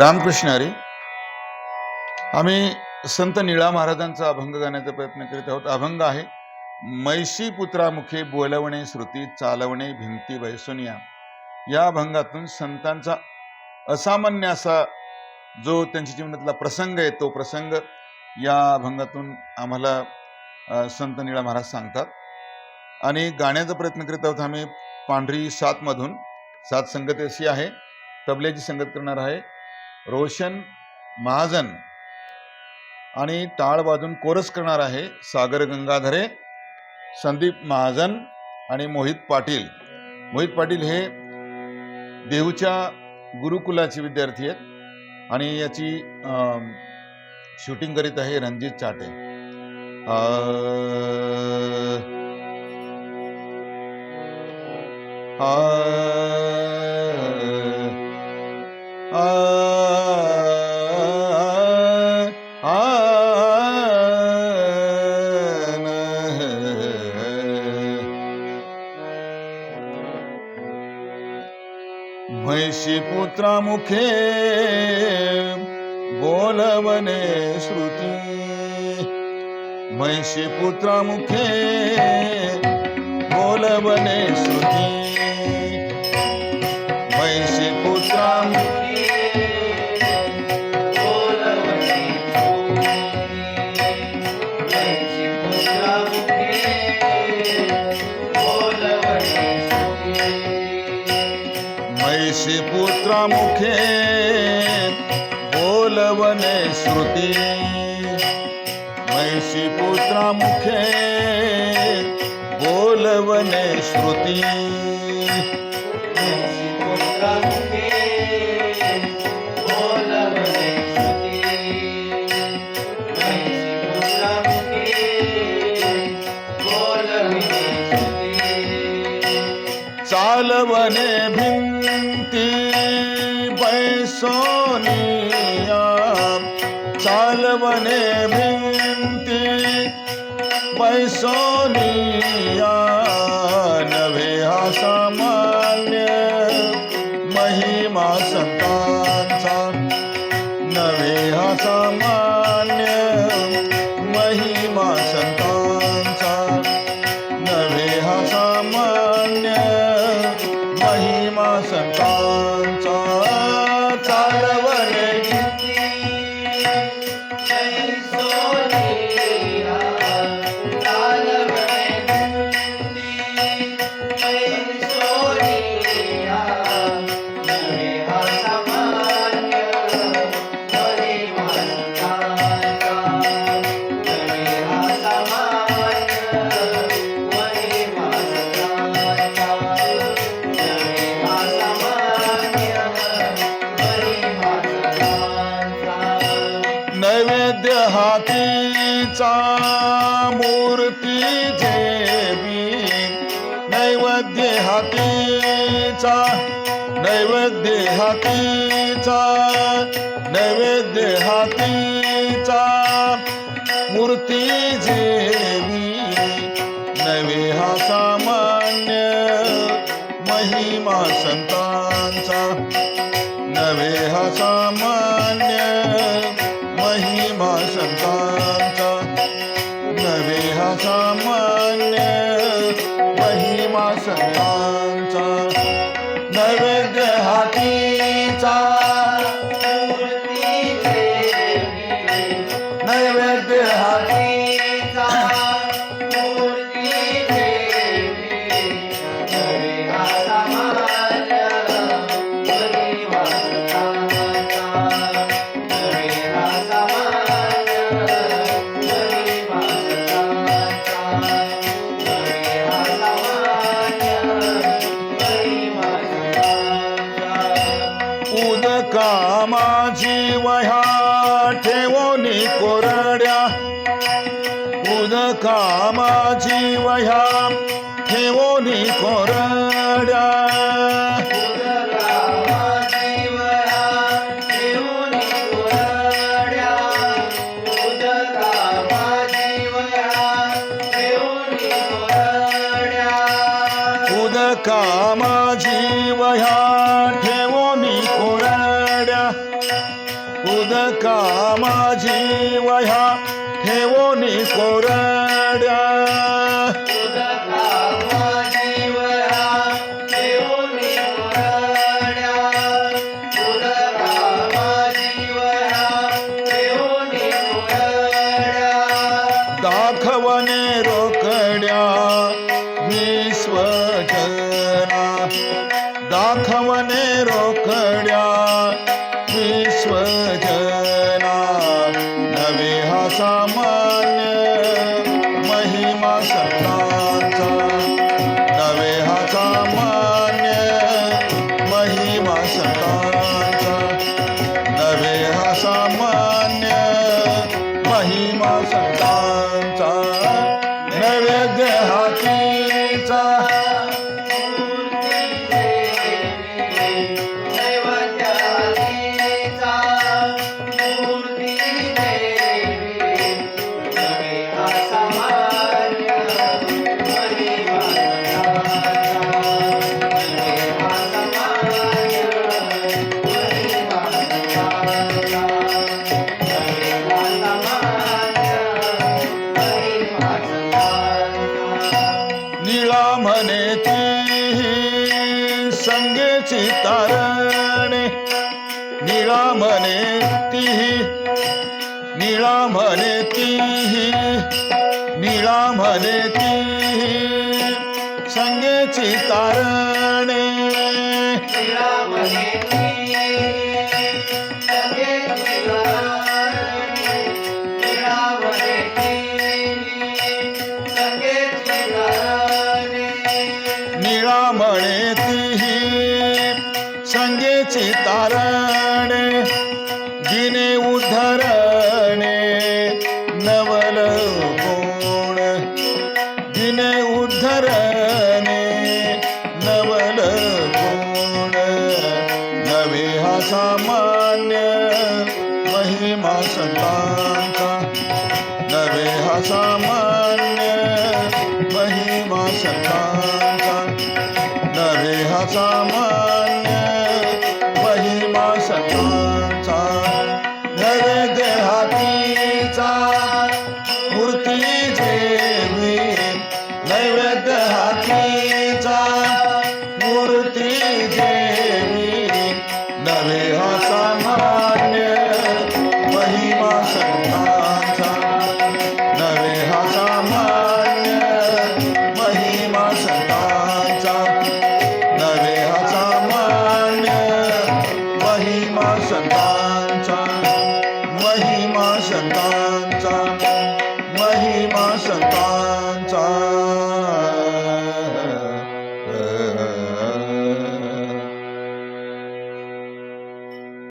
रामकृष्ण हरी. आम्ही संत निळा महाराजांचा अभंग गाण्याचा प्रयत्न करीत आहोत. अभंग आहे मैशी पुत्रामुखे बोलवणे श्रुती चालवणे भिंती वैसुनिया या अभंगातून संतांचा असामान्य असा जो त्यांच्या जीवनातला प्रसंग आहे तो प्रसंग या अभंगातून आम्हाला संत निळा महाराज सांगतात. आणि गाण्याचा प्रयत्न करीत आहोत आम्ही पांढरी सातमधून. सात संगत अशी आहे. तबल्याची संगत करणार आहे. रोशन महाजन आणि टाळ वाजून कोरस करणार आहे सागर गंगाधरे संदीप महाजन आणि मोहित पाटील. मोहित पाटील हे देहूच्या गुरुकुलाचे विद्यार्थी आहेत आणि याची शूटिंग करीत आहे रणजित चाटे. अ, आ, आ, म्हैशी बोलवने श्रुती। महिषी पुत्रामुखे बोलवने श्रुती। मुखे बोलवने श्रुती। म्हैशी पुत्रा मुखे बोलवने श्रुती। चालवने भिंती सोनिया चालवने भिंती बैसोनिया नव्हे हा सामान्य महिमा संतांचा नव्हे हा सामान्य महिमा संतांचा. मूर्ती जेवी नैवेद्य हातीचा नैवेद्य हातीचा नैवेद्य हातीचा मूर्ती जेवी महिमा संतांचा माझी वह्या ठेवोनी कोरड्या. उदका माझी वह्या ठेवोनी कोरड्या. उदका माझी वह्या माझी वह्या ठेवोनी कोरड्या. दाखवणे रोकड्या विश्वजना दाखवणे रोकड्या ती तारणे निळा म्हणे ती निळा म्हणे ती निळा म्हणे ती संगेची तारणे ती संगेची तारणे दिने उद्धरणे नवल गुण. दिने उद्धरणे नवल गुण. नवे हा सामान्य महिमा संतांचा. नवे हा सामान्य महिमा संतांचा नवे देहातीचा मूर्ती जेवी नैवेद्य हातीचा मूर्ती जेवी नवे हा महिमा